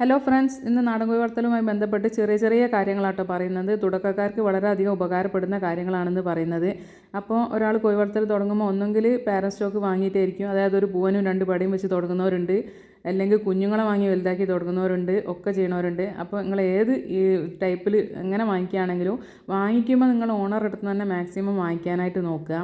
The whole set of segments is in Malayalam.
ഹലോ ഫ്രണ്ട്സ് ഇന്ന് നാടൻ കോഴി വളർത്തലുമായി ബന്ധപ്പെട്ട് ചെറിയ ചെറിയ കാര്യങ്ങളാട്ടോ പറയുന്നത്. തുടക്കക്കാർക്ക് വളരെയധികം ഉപകാരപ്പെടുന്ന കാര്യങ്ങളാണെന്ന് പറയുന്നത്. അപ്പോൾ ഒരാൾ കോഴി വളർത്തൽ തുടങ്ങുമ്പോൾ ഒന്നെങ്കിൽ പാരൻ സ്റ്റോക്ക് വാങ്ങിയിട്ടായിരിക്കും. അതായത് ഒരു പൂവനും രണ്ട് പടിയും വെച്ച് തുടങ്ങുന്നവരുണ്ട്. അല്ലെങ്കിൽ കുഞ്ഞുങ്ങളെ വാങ്ങി വലുതാക്കി തുടങ്ങുന്നവരുണ്ട്. ഒക്കെ ചെയ്യണവരുണ്ട്. അപ്പോൾ നിങ്ങൾ ഏത് ഈ ടൈപ്പിൽ എങ്ങനെ വാങ്ങിക്കുകയാണെങ്കിലും വാങ്ങിക്കുമ്പോൾ നിങ്ങൾ ഓണർ അടുത്ത് തന്നെ മാക്സിമം വാങ്ങിക്കാനായിട്ട് നോക്കുക.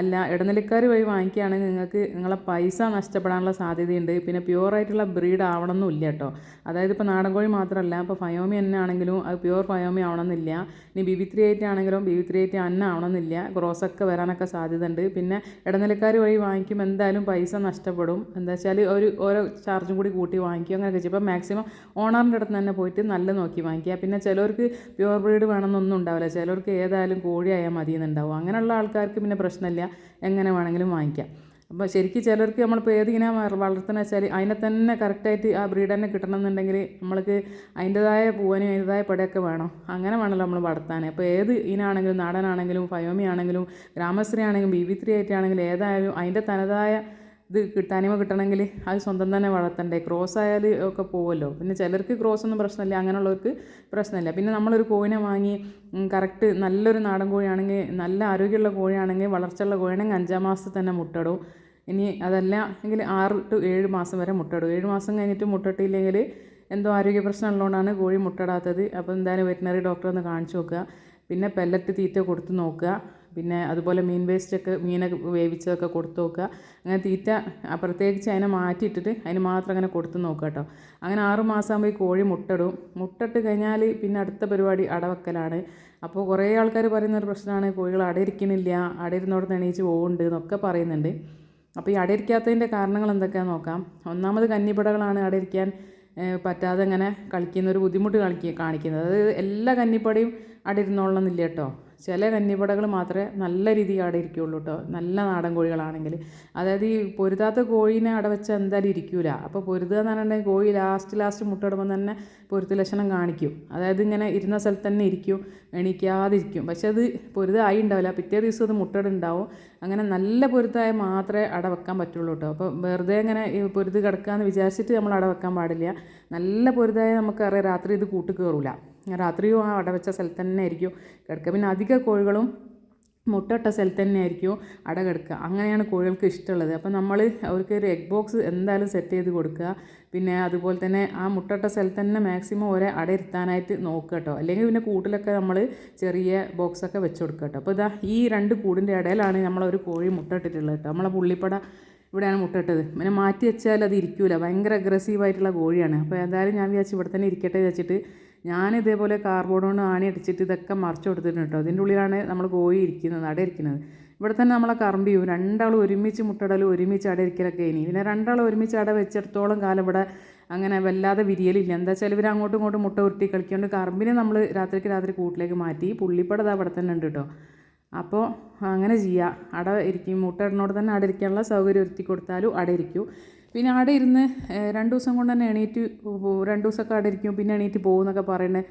അല്ല ഇടനിലക്കാർ വഴി വാങ്ങിക്കുകയാണെങ്കിൽ നിങ്ങൾക്ക് നിങ്ങളെ പൈസ നഷ്ടപ്പെടാനുള്ള സാധ്യതയുണ്ട്. പിന്നെ പ്യുവർ ആയിട്ടുള്ള ബ്രീഡ് ആവണമെന്നില്ല കേട്ടോ. അതായത് ഇപ്പോൾ നാടൻ കോഴി മാത്രമല്ല ഇപ്പോൾ ഫയോമി തന്നെ ആണെങ്കിലും അത് പ്യുവർ ഫയോമി ആവണമെന്നില്ല. ഇനി ബി വി ത്രീ എയ്റ്റ് ആണെങ്കിലും ബി വി ത്രീ എയ്റ്റ് അന്ന ആവണമെന്നില്ല. ക്രോസൊക്കെ വരാനൊക്കെ സാധ്യത ഉണ്ട് പിന്നെ ഇടനിലക്കാർ വഴി വാങ്ങിക്കുമ്പോൾ എന്തായാലും പൈസ നഷ്ടപ്പെടും. എന്താ വെച്ചാൽ ഒരു ഓരോ ചാർജും കൂടി കൂട്ടി വാങ്ങിക്കും അങ്ങനെയൊക്കെ ചെയ്യും. അപ്പോൾ മാക്സിമം ഓണറിന്റെ അടുത്ത് തന്നെ പോയിട്ട് നല്ല നോക്കി വാങ്ങിക്കുക. പിന്നെ ചിലവർക്ക് പ്യുവർ ബ്രീഡ് വേണമെന്നൊന്നും ഉണ്ടാവില്ല. ചിലവർക്ക് ഏതായാലും കോഴിയായാൽ മതി എന്നുണ്ടാവും അങ്ങനെയുള്ള ആൾക്കാർക്ക് പിന്നെ പ്രശ്നമില്ല. എങ്ങനെ വേണമെങ്കിലും വാങ്ങിക്കാം. അപ്പോൾ ശരിക്കും ചിലർക്ക് നമ്മളിപ്പോൾ ഏതിങ്ങനെ വളർത്തുന്ന വെച്ചാൽ അതിനെ തന്നെ കറക്റ്റായിട്ട് ആ ബ്രീഡ് തന്നെ കിട്ടണമെന്നുണ്ടെങ്കിൽ നമ്മൾക്ക് അതിന്റെതായ പൂവനും അതിന്റെതായ പടയൊക്കെ വേണം? അങ്ങനെ വേണമല്ലോ നമ്മൾ വളർത്താൻ അപ്പോൾ ഏത് ഇനാണെങ്കിലും നാടനാണെങ്കിലും ഫയോമി ആണെങ്കിലും ഗ്രാമശ്രീ ആണെങ്കിലും ബി വി ത്രീ ആയിട്ടാണെങ്കിലും ഏതായാലും അതിന്റെ തനതായ ഇത് കിട്ടാനിമ കിട്ടണമെങ്കിൽ അത് സ്വന്തം തന്നെ വളർത്തണ്ടേ. ക്രോസ് ആയാൽ ഒക്കെ പോകുമല്ലോ പിന്നെ ചിലർക്ക് ക്രോസ് ഒന്നും പ്രശ്നമില്ല. അങ്ങനെയുള്ളവർക്ക് പ്രശ്നമില്ല. പിന്നെ നമ്മളൊരു കോഴിനെ വാങ്ങി കറക്റ്റ് നല്ലൊരു നാടൻ കോഴിയാണെങ്കിൽ നല്ല ആരോഗ്യമുള്ള കോഴിയാണെങ്കിൽ വളർച്ചയുള്ള കോഴിയാണെങ്കിൽ അഞ്ചാം മാസത്തിൽ തന്നെ മുട്ടടും ഇനി അതല്ല എങ്കിൽ ആറ് ടു ഏഴ് മാസം വരെ മുട്ടടും ഏഴ് മാസം കഴിഞ്ഞിട്ട് മുട്ടട്ടില്ലെങ്കിൽ എന്തോ ആരോഗ്യ പ്രശ്നം ഉള്ളതുകൊണ്ടാണ് കോഴി മുട്ടടാത്തത് അപ്പോൾ എന്തായാലും വെറ്റിനറി ഡോക്ടറെ ഒന്ന് കാണിച്ചു നോക്കുക. പിന്നെ പെല്ലറ്റ് തീറ്റ കൊടുത്ത് നോക്കുക. പിന്നെ അതുപോലെ മീൻ വേസ്റ്റൊക്കെ മീനൊക്കെ വേവിച്ചതൊക്കെ കൊടുത്ത് നോക്കുക. അങ്ങനെ തീറ്റ പ്രത്യേകിച്ച് അതിനെ മാറ്റിയിട്ടിട്ട് അതിന് മാത്രം അങ്ങനെ കൊടുത്ത് നോക്കുക കേട്ടോ. അങ്ങനെ ആറ് മാസമാകുമ്പോൾ ഈ കോഴി മുട്ടടും മുട്ടിട്ട് കഴിഞ്ഞാൽ പിന്നെ അടുത്ത പരിപാടി അടവക്കലാണ്. അപ്പോൾ കുറേ ആൾക്കാർ പറയുന്ന ഒരു പ്രശ്നമാണ് കോഴികൾ അടയിരിക്കുന്നില്ല അടയിരുന്നോടത്ത് എണീച്ച് പോകുന്നുണ്ട് എന്നൊക്കെ പറയുന്നുണ്ട്. അപ്പോൾ ഈ അടയിരിക്കാത്തതിന്റെ കാരണങ്ങൾ എന്തൊക്കെയാണെന്ന് നോക്കാം. ഒന്നാമത് കന്നിപ്പടകളാണ് അടയിരിക്കാൻ പറ്റാതെ അങ്ങനെ കളിക്കുന്ന ഒരു ബുദ്ധിമുട്ട് കളിക്കുക കാണിക്കുന്നത്. അതായത് എല്ലാ കന്നിപ്പടയും എന്നില്ല കേട്ടോ. ചില കന്നിപ്പടകൾ മാത്രമേ നല്ല രീതിയിൽ അവിടെ ഇരിക്കുകയുള്ളൂ കേട്ടോ. നല്ല നാടൻ കോഴികളാണെങ്കിൽ. അതായത് ഈ പൊരുതാത്ത കോഴീനെ അവിടെ വെച്ചാൽ എന്തായാലും ഇരിക്കൂല. അപ്പോൾ പൊരുതുക എന്ന് പറഞ്ഞിട്ടുണ്ടെങ്കിൽ കോഴി ലാസ്റ്റ് ലാസ്റ്റ് മുട്ടയിടുമ്പോൾ തന്നെ പൊരുത്ത ലക്ഷണം കാണിക്കും. അതായത് ഇങ്ങനെ ഇരുന്ന സ്ഥലത്ത് തന്നെ ഇരിക്കും എണീക്കാതിരിക്കും. പക്ഷെ അത് പൊരുതായി ഉണ്ടാവില്ല പിറ്റേ ദിവസം അത് മുട്ടയിടുണ്ടാവും അങ്ങനെ നല്ല പൊരുത്തായ മാത്രമേ അട വെക്കാൻ പറ്റുള്ളൂ കേട്ടോ. അപ്പോൾ വെറുതെ ഇങ്ങനെ പൊരുത് കിടക്കാമെന്ന് വിചാരിച്ചിട്ട് നമ്മൾ അട വെക്കാൻ പാടില്ല. നല്ല പൊരുതായ നമുക്കറിയാം രാത്രി ഇത് കൂട്ട് കയറില്ല രാത്രിയും ആ അട വെച്ച സ്ഥലത്ത് തന്നെ ആയിരിക്കും. കിടക്കുക. പിന്നെ അധിക കോഴികളും മുട്ടയിട്ട സ്ഥലത്ത് തന്നെ ആയിരിക്കും അട കിടക്കുക. അങ്ങനെയാണ് കോഴികൾക്ക് ഇഷ്ടമുള്ളത്. അപ്പോൾ നമ്മൾ അവർക്ക് ഒരു എഗ് ബോക്സ് എന്തായാലും സെറ്റ് ചെയ്ത് കൊടുക്കുക. പിന്നെ അതുപോലെ തന്നെ ആ മുട്ടയിട്ട സ്ഥലത്ത് തന്നെ മാക്സിമം ഒരേ അട ഇരുത്താനായിട്ട് നോക്കുക കേട്ടോ. അല്ലെങ്കിൽ പിന്നെ കൂട്ടിലൊക്കെ നമ്മൾ ചെറിയ ബോക്സൊക്കെ വെച്ച് കൊടുക്കുക കേട്ടോ. അപ്പോൾ ഇതാ ഈ രണ്ട് കൂടിന്റെ ഇടയിലാണ് നമ്മളൊരു കോഴി മുട്ടയിട്ടിട്ടുള്ളത് കേട്ടോ. നമ്മളെ പുള്ളിപ്പട ഇവിടെയാണ് മുട്ടയിട്ടത്. പിന്നെ മാറ്റി വെച്ചാൽ അത് ഇരിക്കൂല. ഭയങ്കര അഗ്രസീവായിട്ടുള്ള കോഴിയാണ്. അപ്പോൾ എന്തായാലും ഞാൻ വിചാരിച്ചു ഇവിടെ തന്നെ ഇരിക്കട്ടെ വെച്ചിട്ട് ഞാൻ ഇതേപോലെ കാർബോർഡ് കൊണ്ട് ആണി അടിച്ചിട്ട് ഇതൊക്കെ മറിച്ച് കൊടുത്തിട്ടുണ്ട് കേട്ടോ. അതിന്റെ ഉള്ളിലാണ് നമ്മൾ കോഴി ഇരിക്കുന്നത് അട ഇരിക്കുന്നത്. ഇവിടെ തന്നെ നമ്മളെ കറമ്പിയും രണ്ടാളും ഒരുമിച്ച് മുട്ടടലും ഒരുമിച്ച് അട ഇരിക്കലൊക്കെ ഇനി. പിന്നെ രണ്ടാളും ഒരുമിച്ച് അട വെച്ചിടത്തോളം കാലം ഇവിടെ അങ്ങനെ വല്ലാതെ വിരിയലില്ല. എന്താ വെച്ചാൽ ഇവർ അങ്ങോട്ടും ഇങ്ങോട്ടും മുട്ട ഉരുട്ടി കളിക്കൊണ്ട് കറമ്പിനെ നമ്മൾ രാത്രിക്ക് രാത്രി കൂട്ടിലേക്ക് മാറ്റി. പുള്ളിപ്പട അത് അവിടെ തന്നെ ഉണ്ട് കേട്ടോ. അപ്പോൾ അങ്ങനെ ചെയ്യുക അട ഇരിക്കും. മുട്ട തന്നെ അട ഇരിക്കാനുള്ള സൗകര്യം ഒരുത്തി കൊടുത്താലും അട ഇരിക്കും. പിന്നെ അവിടെ ഇരുന്ന് രണ്ട് ദിവസം കൊണ്ട് തന്നെ എണീറ്റ് രണ്ട് ദിവസമൊക്കെ അവിടെ ഇരിക്കും. പിന്നെ എണീറ്റ് പോകും എന്നൊക്കെ പറയുന്നത്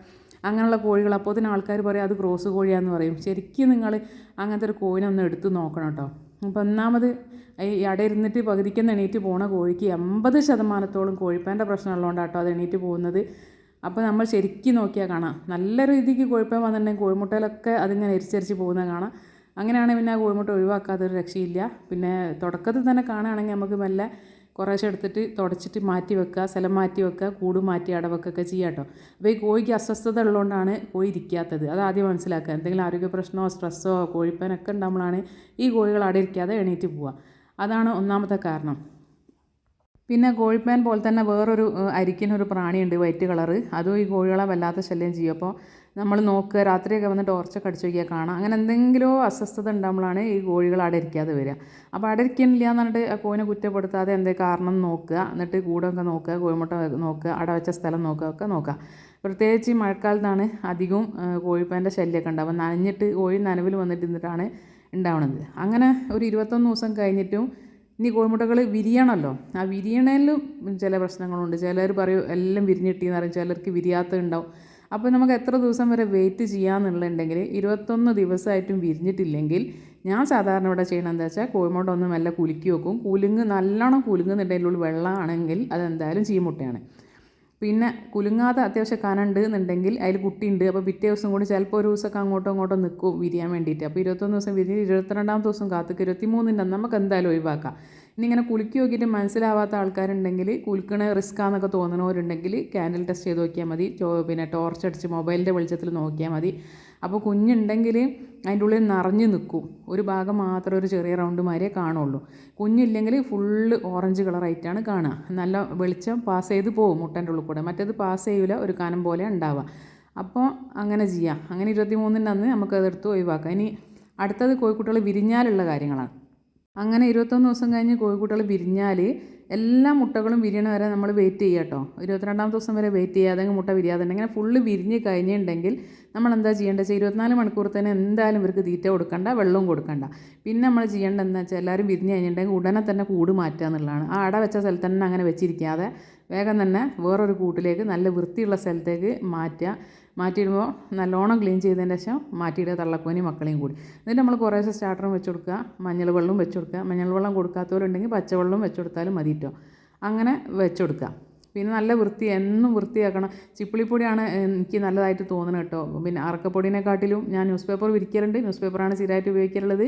അങ്ങനെയുള്ള കോഴികൾ. അപ്പോൾ തന്നെ ആൾക്കാർ പറയും അത് ക്രോസ് കോഴിയാന്ന് പറയും. ശരിക്കും നിങ്ങൾ അങ്ങനത്തെ ഒരു കോഴിനെ ഒന്ന് എടുത്ത് നോക്കണം കേട്ടോ അപ്പോൾ ഒന്നാമത് ഈ അട ഇരുന്നിട്ട് പകുതിക്കുന്ന എണീറ്റ് പോണ കോഴിക്ക് എൺപത് ശതമാനത്തോളം കോഴിപ്പാന്റെ പ്രശ്നമുള്ളതുകൊണ്ടാട്ടോ അത് എണീറ്റ് പോകുന്നത്. അപ്പോൾ നമ്മൾ ശരിക്കും നോക്കിയാൽ കാണാം. നല്ല രീതിക്ക് കോഴിപ്പാൻ വന്നിട്ടുണ്ടെങ്കിൽ കോഴിമുട്ടയിലൊക്കെ അതിങ്ങനെ എരിച്ചരിച്ച് പോകുന്നത് കാണാം. അങ്ങനെയാണെങ്കിൽ പിന്നെ ആ കോഴിമുട്ട ഒഴിവാക്കാത്തൊരു രക്ഷയില്ല. പിന്നെ തുടക്കത്തിൽ തന്നെ കാണുകയാണെങ്കിൽ നമുക്ക് മെല്ലെ കുറേശ്ശെ എടുത്തിട്ട് തുടച്ചിട്ട് മാറ്റി വെക്കുക സ്ഥലം മാറ്റി വെക്കുക കൂട് മാറ്റി അടവെക്കൊക്കെ ചെയ്യാം കേട്ടോ. അപ്പോൾ ഈ കോഴിക്ക് അസ്വസ്ഥത ഉള്ളതുകൊണ്ടാണ് കോഴി ഇരിക്കാത്തത്. അത് ആദ്യം മനസ്സിലാക്കുക. എന്തെങ്കിലും ആരോഗ്യ പ്രശ്നമോ സ്ട്രെസ്സോ കോഴിപ്പനൊക്കെ ഉണ്ടാകുമ്പോഴാണ് ഈ കോഴികൾ അടയിരിക്കാതെ എണീറ്റ് പോവുക. അതാണ് ഒന്നാമത്തെ കാരണം. പിന്നെ കോഴിപ്പാൻ പോലെ തന്നെ വേറൊരു അരിക്കിനൊരു പ്രാണിയുണ്ട് വൈറ്റ് കളറ്. അതും ഈ കോഴികളെ വല്ലാത്ത ശല്യം ചെയ്യും. അപ്പോൾ നമ്മൾ നോക്കുക രാത്രിയൊക്കെ വന്ന് ടോർച്ചൊക്കെ അടിച്ച് നോക്കിയാൽ കാണാം. അങ്ങനെ എന്തെങ്കിലും അസ്വസ്ഥത ഉണ്ടാകുമ്പോഴാണ് ഈ കോഴികൾ അടയിരിക്കാതെ വരിക. അപ്പോൾ അവിടെ എന്ന് പറഞ്ഞിട്ട് കോഴിനെ കുറ്റപ്പെടുത്താതെ എന്തേ കാരണം നോക്കുക. എന്നിട്ട് കൂടൊക്കെ നോക്കുക കോഴിമുട്ട നോക്കുക അട വെച്ച സ്ഥലം നോക്കുക ഒക്കെ നോക്കുക. പ്രത്യേകിച്ച് ഈ മഴക്കാലത്താണ് അധികവും കോഴിപ്പാന്റെ ശല്യമൊക്കെ ഉണ്ടാവുക. നനഞ്ഞിട്ട് കോഴി നനവിൽ വന്നിട്ട് നിന്നിട്ടാണ് ഉണ്ടാവുന്നത് അങ്ങനെ ഒരു ഇരുപത്തൊന്ന് ദിവസം കഴിഞ്ഞിട്ടും ഇനി കോഴിമുട്ടകൾ വിരിയണമല്ലോ ആ വിരിയണേലും ചില പ്രശ്നങ്ങളുണ്ട്. ചിലർ പറയും എല്ലാം വിരിഞ്ഞിട്ടിന്ന് പറയും. ചിലർക്ക് വിരിയാത്ത ഉണ്ടാവും അപ്പോൾ നമുക്ക് എത്ര ദിവസം വരെ വെയിറ്റ് ചെയ്യാമെന്നുള്ളതുണ്ടെങ്കിൽ ഇരുപത്തൊന്ന് ദിവസമായിട്ടും വിരിഞ്ഞിട്ടില്ലെങ്കിൽ ഞാൻ സാധാരണ ഇവിടെ ചെയ്യണം എന്താ വെച്ചാൽ കോഴിമുട്ട ഒന്ന് മെല്ലെ കുലുക്കി വെക്കും. കുലുങ്ങ് നല്ലോണം കുലുങ്ങുന്നുണ്ടെങ്കിൽ വെള്ളമാണെങ്കിൽ അതെന്തായാലും ചീമുട്ടയാണ്. പിന്നെ കുലുങ്ങാതെ അത്യാവശ്യം കനണ്ട് എന്നുണ്ടെങ്കിൽ അതിൽ കുട്ടിയുണ്ട് അപ്പോൾ പിറ്റേ ദിവസം കൂടി ചിലപ്പോൾ ഒരു ദിവസമൊക്കെ അങ്ങോട്ടും ഇങ്ങോട്ടും നിൽക്കും വിരിയാൻ വേണ്ടിയിട്ട് അപ്പോൾ ഇരുപത്തൊന്ന് ദിവസം വിരിഞ്ഞ് ഇരുപത്തിരണ്ടാമത്തെ ദിവസം കാത്തുക്ക് ഇരുപത്തിമൂന്നിന്റെ നമുക്ക് എന്തായാലും ഒഴിവാക്കാം. ഇനി ഇങ്ങനെ കുലുക്കി നോക്കിയിട്ട് മനസ്സിലാവാത്ത ആൾക്കാരുണ്ടെങ്കിൽ കുലുക്കണ റിസ്ക് ആണെന്നൊക്കെ തോന്നണവരുണ്ടെങ്കിൽ ക്യാൻഡിൽ ടെസ്റ്റ് ചെയ്ത് നോക്കിയാൽ മതി. പിന്നെ ടോർച്ച് അടിച്ച് മൊബൈലിന്റെ വെളിച്ചത്തിൽ നോക്കിയാൽ മതി. അപ്പോൾ കുഞ്ഞുണ്ടെങ്കിൽ അതിന്റെ ഉള്ളിൽ നിറഞ്ഞു നിൽക്കും. ഒരു ഭാഗം മാത്രം ഒരു ചെറിയ റൗണ്ട് മാതിരിയേ കാണുള്ളൂ. കുഞ്ഞില്ലെങ്കിൽ ഫുള്ള് ഓറഞ്ച് കളറായിട്ടാണ് കാണുക. നല്ല വെളിച്ചം പാസ് ചെയ്ത് പോകും മുട്ടന്റെ ഉള്ളിൽ കൂടെ. മറ്റേത് പാസ് ചെയ്യൂല ഒരു കാനം പോലെ ഉണ്ടാവുക. അപ്പോൾ അങ്ങനെ ചെയ്യാം. അങ്ങനെ ഇരുപത്തി മൂന്നിന്റെ അന്ന് നമുക്കതെടുത്ത് ഒഴിവാക്കാം. ഇനി അടുത്തത് കോഴിക്കുട്ടികൾ വിരിഞ്ഞാലുള്ള കാര്യങ്ങളാണ്. അങ്ങനെ ഇരുപത്തൊന്ന് ദിവസം കഴിഞ്ഞ് കോഴിക്കുട്ടികൾ വിരിഞ്ഞാൽ എല്ലാ മുട്ടകളും വിരിയണ വരെ നമ്മൾ വെയിറ്റ് ചെയ്യുക കേട്ടോ. ഇരുപത്തിരണ്ടാമത്തെ ദിവസം വരെ വെയിറ്റ് ചെയ്യാതെ മുട്ട വിരിയാതെ അങ്ങനെ ഫുള്ള് വിരിഞ്ഞ് കഴിഞ്ഞിട്ടുണ്ടെങ്കിൽ നമ്മൾ എന്താ ചെയ്യേണ്ടത്? വെച്ചാൽ ഇരുപത്തിനാല് മണിക്കൂർ തന്നെ എന്തായാലും ഇവർക്ക് തീറ്റ കൊടുക്കണ്ട വെള്ളവും കൊടുക്കണ്ട. പിന്നെ നമ്മൾ ചെയ്യേണ്ടത് എന്താ വെച്ചാൽ എല്ലാവരും വിരിഞ്ഞ് കഴിഞ്ഞിട്ടുണ്ടെങ്കിൽ ഉടനെ തന്നെ കൂട് മാറ്റുക എന്നുള്ളതാണ്. ആ അട വെച്ച സ്ഥലത്ത് തന്നെ അങ്ങനെ വെച്ചിരിക്കാതെ വേഗം തന്നെ വേറൊരു കൂട്ടിലേക്ക് നല്ല വൃത്തിയുള്ള സ്ഥലത്തേക്ക് മാറ്റുക. മാറ്റിയിടുമ്പോൾ നല്ലോണം ക്ലീൻ ചെയ്തതിന് ശേഷം മാറ്റിയിടുക തള്ളക്കോനി മക്കളെയും കൂടി. എന്നിട്ട് നമ്മൾ കുറേശ്ശെ സ്റ്റാർട്ടറും വെച്ച് കൊടുക്കുക മഞ്ഞൾ വെള്ളവും വെച്ച് കൊടുക്കുക. മഞ്ഞൾ വെള്ളം കൊടുക്കാത്തവരുണ്ടെങ്കിൽ പച്ചവെള്ളവും വെച്ച് കൊടുത്താലും മതി അങ്ങനെ വെച്ച് കൊടുക്കുക. പിന്നെ നല്ല വൃത്തി എന്നും വൃത്തിയാക്കണം. ചിപ്പിളിപ്പൊടിയാണ് എനിക്ക് നല്ലതായിട്ട് തോന്നുന്നത് കേട്ടോ. പിന്നെ അറക്കപ്പൊടിനെക്കാട്ടിലും ഞാൻ ന്യൂസ് പേപ്പർ വിരിക്കലുണ്ട്. ന്യൂസ് പേപ്പറാണ് സ്ഥിരമായിട്ട് ഉപയോഗിക്കാറുള്ളത്.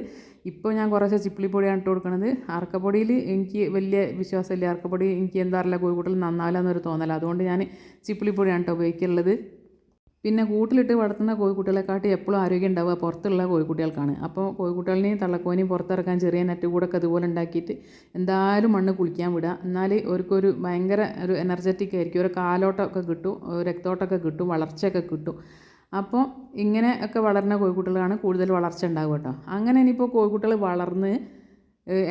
ഇപ്പോൾ ഞാൻ കുറച്ച് ചിപ്പിളിപ്പൊടിയാണ് ഇട്ട് കൊടുക്കുന്നത് അറക്കപ്പൊടിയിൽ എനിക്ക് വലിയ വിശ്വാസമില്ല. അറക്കപ്പൊടി എനിക്ക് എന്താ അറിയില്ല. കോഴിക്കൂട്ടിൽ നന്നാവില്ല എന്നൊരു തോന്നല. അതുകൊണ്ട് ഞാൻ ചിപ്പിളിപ്പൊടിയാണ് കേട്ടോ ഉപയോഗിക്കാറുള്ളത്. പിന്നെ കൂട്ടിലിട്ട് വളർത്തുന്ന കോഴിക്കുട്ടികളെക്കാട്ടി എപ്പോഴും ആരോഗ്യം ഉണ്ടാവുക പുറത്തുള്ള കോഴിക്കുട്ടികൾക്കാണ്. അപ്പോൾ കോഴിക്കുട്ടികളിനെയും തള്ളക്കോനെയും പുറത്തിറക്കാൻ ചെറിയ നെറ്റ് കൂടൊക്കെ അതുപോലെ ഉണ്ടാക്കിയിട്ട് എന്തായാലും മണ്ണ് കുളിക്കാൻ വിടുക. എന്നാൽ അവർക്കൊരു ഭയങ്കര ഒരു എനർജറ്റിക് ആയിരിക്കും. ഒരു കാലോട്ടമൊക്കെ കിട്ടും രക്തോട്ടമൊക്കെ കിട്ടും വളർച്ചയൊക്കെ കിട്ടും. അപ്പോൾ ഇങ്ങനെ ഒക്കെ വളരുന്ന കോഴിക്കുട്ടികളാണ് കൂടുതൽ വളർച്ച ഉണ്ടാവുക കേട്ടോ. അങ്ങനെ ഇനിയിപ്പോൾ കോഴിക്കുട്ടികൾ വളർന്ന്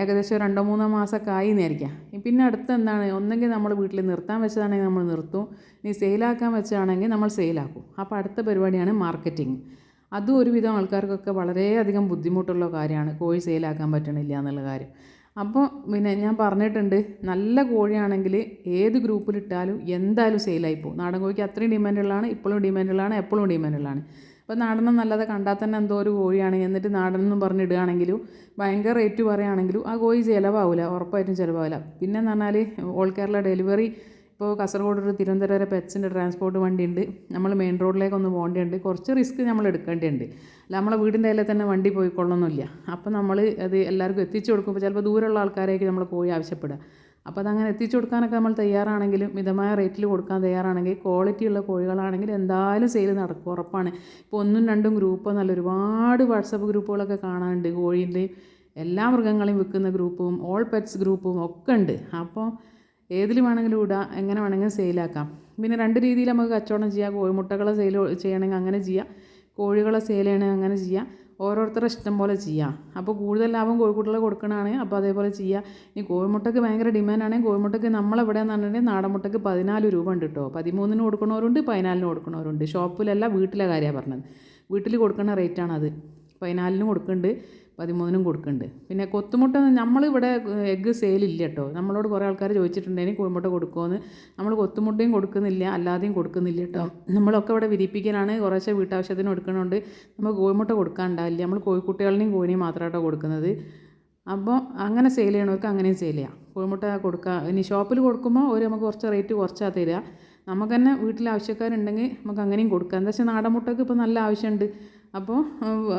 ഏകദേശം രണ്ടോ മൂന്നോ മാസമൊക്കെ ആയി എന്നായിരിക്കാം പിന്നെ അടുത്ത് എന്താണ്? ഒന്നെങ്കിൽ നമ്മൾ വീട്ടിൽ നിർത്താൻ വെച്ചതാണെങ്കിൽ നമ്മൾ നിർത്തും. ഇനി സെയിലാക്കാൻ വെച്ചതാണെങ്കിൽ നമ്മൾ സെയിലാക്കും അപ്പോൾ അടുത്ത പരിപാടിയാണ് മാർക്കറ്റിംഗ് അതും ഒരുവിധം ആൾക്കാർക്കൊക്കെ വളരെയധികം ബുദ്ധിമുട്ടുള്ള കാര്യമാണ്. കോഴി സെയിലാക്കാൻ പറ്റണില്ല എന്നുള്ള കാര്യം. അപ്പോൾ പിന്നെ ഞാൻ പറഞ്ഞിട്ടുണ്ട് നല്ല കോഴിയാണെങ്കിൽ ഏത് ഗ്രൂപ്പിലിട്ടാലും എന്തായാലും സെയിലായി പോകും. നാടൻ കോഴിക്ക് അത്രയും ഡിമാൻഡുള്ളതാണ് ഇപ്പോഴും ഡിമാൻഡുള്ളതാണ് എപ്പോഴും ഡിമാൻഡുള്ളതാണ് ഇപ്പോൾ നാടനം നല്ലത് കണ്ടാൽ തന്നെ എന്തോ ഒരു കോഴിയാണ്. എന്നിട്ട് നാടനം എന്ന് പറഞ്ഞ് ഇടുകയാണെങ്കിലും ഭയങ്കര റേറ്റ് പറയുകയാണെങ്കിലും ആ കോഴി ചിലവാവില്ല ഉറപ്പായിട്ടും ചിലവാവില്ല. പിന്നെ എന്ന് പറഞ്ഞാൽ ഓൾ കേരള ഡെലിവറി ഇപ്പോൾ കാസർഗോഡ് ഒരു തിരുവനന്തപുരം വരെ പെറ്റ്സിന്റെ ട്രാൻസ്പോർട്ട് വണ്ടി ഉണ്ട് നമ്മൾ മെയിൻ റോഡിലേക്ക് ഒന്ന് പോകേണ്ടതുണ്ട് കുറച്ച് റിസ്ക് നമ്മൾ എടുക്കേണ്ടതുണ്ട് അല്ല നമ്മളെ വീടിന്റെ അതിലെ തന്നെ വണ്ടി പോയിക്കൊള്ളണമെന്നില്ല അപ്പോൾ നമ്മൾ അത് എല്ലാവർക്കും എത്തിച്ചു കൊടുക്കുമ്പോൾ ചിലപ്പോൾ ദൂരമുള്ള ആൾക്കാരേക്ക് നമ്മൾ കോഴി ആവശ്യപ്പെടുക. അപ്പോൾ അതങ്ങനെ എത്തിച്ചു കൊടുക്കാനൊക്കെ നമ്മൾ തയ്യാറാണെങ്കിലും മിതമായ റേറ്റിൽ കൊടുക്കാൻ തയ്യാറാണെങ്കിൽ ക്വാളിറ്റി ഉള്ള കോഴികളാണെങ്കിൽ എന്തായാലും സെയിൽ നടക്കും ഉറപ്പാണ്. ഇപ്പോൾ ഒന്നും രണ്ടും ഗ്രൂപ്പ് നല്ല ഒരുപാട് വാട്സപ്പ് ഗ്രൂപ്പുകളൊക്കെ കാണാനുണ്ട് കോഴീന്റെയും എല്ലാ മൃഗങ്ങളെയും വിൽക്കുന്ന ഗ്രൂപ്പും ഓൾ പെറ്റ്സ് ഗ്രൂപ്പും ഒക്കെ ഉണ്ട്. അപ്പോൾ ഏതിൽ വേണമെങ്കിലും ഇടാം എങ്ങനെ വേണമെങ്കിലും സെയിലാക്കാം പിന്നെ രണ്ട് രീതിയിൽ നമുക്ക് കച്ചവടം ചെയ്യാം കോഴിമുട്ടകളെ സെയിൽ ചെയ്യണമെങ്കിൽ അങ്ങനെ ചെയ്യാം കോഴികളെ സെയിൽ ചെയ്യണമെങ്കിൽ അങ്ങനെ ചെയ്യാം. ഓരോരുത്തരുടെ ഇഷ്ടം പോലെ ചെയ്യാം. അപ്പോൾ കൂടുതൽ ലാഭം കോഴിക്കുട്ടികളെ കൊടുക്കണതാണ് അപ്പോൾ അതേപോലെ ചെയ്യാം. ഇനി കോഴിമുട്ടയ്ക്ക് ഭയങ്കര ഡിമാൻഡാണെങ്കിൽ കോഴിമുട്ടയ്ക്ക് നമ്മളെവിടെയെന്ന് പറഞ്ഞിട്ടുണ്ടെങ്കിൽ നാടൻ മുട്ടയ്ക്ക് പതിനാല് രൂപ ഉണ്ട് കേട്ടോ പതിമൂന്നിന് കൊടുക്കണവരുണ്ട് പതിനാലിന് കൊടുക്കണവരുണ്ട്. ഷോപ്പിലല്ല വീട്ടിലെ കാര്യമാണ് പറഞ്ഞത്. വീട്ടിൽ കൊടുക്കുന്ന റേറ്റാണത് പതിനാലിന് കൊടുക്കുന്നുണ്ട് പതിമൂന്നിനും കൊടുക്കുന്നുണ്ട് പിന്നെ കൊത്തുമുട്ട നമ്മളിവിടെ എഗ്ഗ് സെയിലില്ല കേട്ടോ നമ്മളോട് കുറേ ആൾക്കാർ ചോദിച്ചിട്ടുണ്ടെങ്കിൽ കോഴിമുട്ട കൊടുക്കുമെന്ന് നമ്മൾ കൊത്തുമുട്ടയും കൊടുക്കുന്നില്ല അല്ലാതെയും കൊടുക്കുന്നില്ല കേട്ടോ നമ്മളൊക്കെ ഇവിടെ വിരിപ്പിക്കലാണ് കുറേശ്ശെ വീട്ടാവശ്യത്തിന് കൊടുക്കണോണ്ട് നമ്മൾ കോഴിമുട്ട കൊടുക്കാനുണ്ടാവില്ല നമ്മൾ കോഴിക്കുട്ടികളിനെയും കോഴിനെയും മാത്രമായിട്ടോ കൊടുക്കുന്നത്. അപ്പോൾ അങ്ങനെ സെയിൽ ചെയ്യണവർക്ക് അങ്ങനെയും സെയിൽ ചെയ്യാം. കോഴിമുട്ട കൊടുക്കുക ഇനി ഷോപ്പിൽ കൊടുക്കുമ്പോൾ ഒരു നമുക്ക് കുറച്ച് റേറ്റ് കുറച്ചാൽ തരിക നമുക്ക് തന്നെ വീട്ടിൽ ആവശ്യക്കാരുണ്ടെങ്കിൽ നമുക്ക് അങ്ങനെയും കൊടുക്കാം. എന്താ വെച്ചാൽ നാടൻ മുട്ടയ്ക്ക് ഇപ്പോൾ നല്ല ആവശ്യമുണ്ട് അപ്പോൾ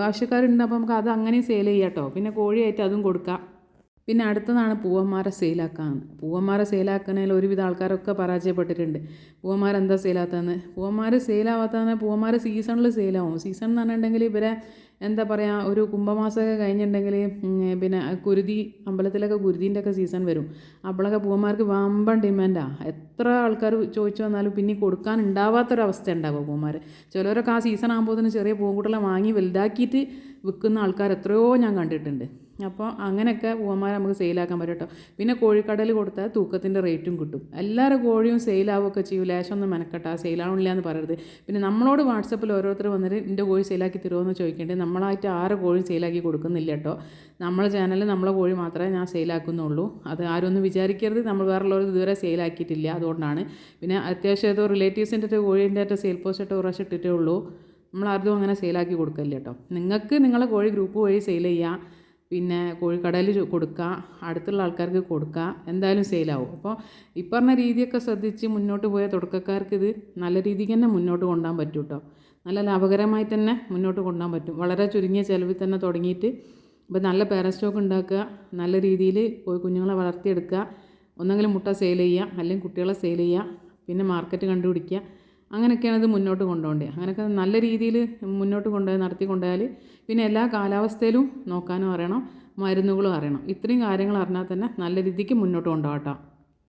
ആവശ്യക്കാരുണ്ട് അപ്പോൾ നമുക്ക് അത് അങ്ങനെയും സെയിൽ ചെയ്യാം കേട്ടോ പിന്നെ കോഴിയായിട്ട് അതും കൊടുക്കാം. പിന്നെ അടുത്തതാണ് പൂവന്മാരെ സെയിലാക്കാൻ പൂവന്മാരെ സെയിലാക്കുന്നതിൽ ഒരുവിധ ആൾക്കാരൊക്കെ പരാജയപ്പെട്ടിട്ടുണ്ട്. പൂവന്മാർ എന്താ സെയിലാത്തതെന്ന് പൂവന്മാർ സെയിലാവാത്തതെന്ന് പൂവന്മാർ സീസണിൽ സെയിലാവും സീസൺ എന്ന് പറഞ്ഞിട്ടുണ്ടെങ്കിൽ ഇവരെ എന്താ പറയുക ഒരു കുംഭമാസമൊക്കെ കഴിഞ്ഞിട്ടുണ്ടെങ്കിൽ പിന്നെ കുരുതി അമ്പലത്തിലൊക്കെ കുരുതിന്റെ ഒക്കെ സീസൺ വരും. അപ്പോഴൊക്കെ പൂവന്മാർക്ക് വമ്പൻ ഡിമാൻഡാണ് എത്ര ആൾക്കാർ ചോദിച്ചു വന്നാലും പിന്നെ കൊടുക്കാൻ ഉണ്ടാവാത്തൊരവസ്ഥ ഉണ്ടാവും പൂവന്മാർ ചിലരൊക്കെ ആ സീസൺ ആകുമ്പോഴത്തേന് ചെറിയ പൂങ്കുട്ടികളെ വാങ്ങി വലുതാക്കിയിട്ട് വിൽക്കുന്ന ആൾക്കാർ എത്രയോ ഞാൻ കണ്ടിട്ടുണ്ട്. അപ്പോൾ അങ്ങനെയൊക്കെ പൂവന്മാരെ നമുക്ക് സെയിലാക്കാൻ പറ്റും കേട്ടോ. പിന്നെ കോഴിക്കടയിൽ കൊടുത്താൽ തൂക്കത്തിന്റെ റേറ്റും കിട്ടും. എല്ലാവരും കോഴിയും സെയിലാവുകയൊക്കെ ചെയ്യും. ലേശം ഒന്നും മെനക്കെട്ടാ. സെയിലാവണില്ല എന്ന് പറയരുത്. പിന്നെ നമ്മളോട് വാട്സപ്പിൽ ഓരോരുത്തർ വന്നിട്ട് എന്റെ കോഴി സെയിലാക്കി തരുമോ ചോദിക്കേണ്ടത് നമ്മളായിട്ട് ആരെ കോഴി സെയിലാക്കി കൊടുക്കുന്നില്ല കേട്ടോ. നമ്മളെ ചാനലിൽ നമ്മളെ കോഴി മാത്രമേ ഞാൻ സെയിലാക്കുന്നുള്ളൂ. അത് ആരും ഒന്നും വിചാരിക്കരുത്. നമ്മൾ വേറുള്ളവർ ഇതുവരെ സെയിലാക്കിയിട്ടില്ല അതുകൊണ്ടാണ്. പിന്നെ അത്യാവശ്യം ഏതോ റിലേറ്റീവ്സിന്റെ കോഴീന്റെ ആയിട്ട് സെയിൽ പോസ്റ്റ് പ്രാവശ്യം ഇട്ടിട്ടേ ഉള്ളൂ. നമ്മൾ ആർക്കും അങ്ങനെ സെയിലാക്കി കൊടുക്കില്ല കേട്ടോ. നിങ്ങൾക്ക് നിങ്ങളെ കോഴി ഗ്രൂപ്പ് വഴി സെയിൽ ചെയ്യാം. പിന്നെ കോഴിക്കടയിൽ കൊടുക്കുക അടുത്തുള്ള ആൾക്കാർക്ക് കൊടുക്കുക എന്തായാലും സെയിലാവും അപ്പോൾ ഈ പറഞ്ഞ രീതിയൊക്കെ ശ്രദ്ധിച്ച് മുന്നോട്ട് പോയ തുടക്കക്കാർക്ക് ഇത് നല്ല രീതിക്ക് തന്നെ മുന്നോട്ട് കൊണ്ടുപോകാൻ പറ്റും കേട്ടോ നല്ല ലാഭകരമായി തന്നെ മുന്നോട്ട് കൊണ്ടുപോകാൻ പറ്റും. വളരെ ചുരുങ്ങിയ ചിലവിൽ തന്നെ തുടങ്ങിയിട്ട് ഇപ്പോൾ നല്ല പേരൻ സ്റ്റോക്ക് ഉണ്ടാക്കുക നല്ല രീതിയിൽ പോയി കുഞ്ഞുങ്ങളെ വളർത്തിയെടുക്കുക ഒന്നെങ്കിലും മുട്ട സെയിൽ ചെയ്യുക അല്ലെങ്കിൽ കുട്ടികളെ സെയിൽ ചെയ്യുക പിന്നെ മാർക്കറ്റ് കണ്ടുപിടിക്കുക അങ്ങനെയൊക്കെയാണ് ഇത് മുന്നോട്ട് കൊണ്ടുപോകേണ്ടത്. അങ്ങനെയൊക്കെ നല്ല രീതിയിൽ മുന്നോട്ട് കൊണ്ടുപോയി നടത്തി കൊണ്ടുപോയാൽ പിന്നെ എല്ലാ കാലാവസ്ഥയിലും നോക്കാനും അറിയണം മരുന്നുകളും അറിയണം. ഇത്രയും കാര്യങ്ങൾ അറിഞ്ഞാൽ തന്നെ നല്ല രീതിക്ക് മുന്നോട്ട് കൊണ്ടുപോകാം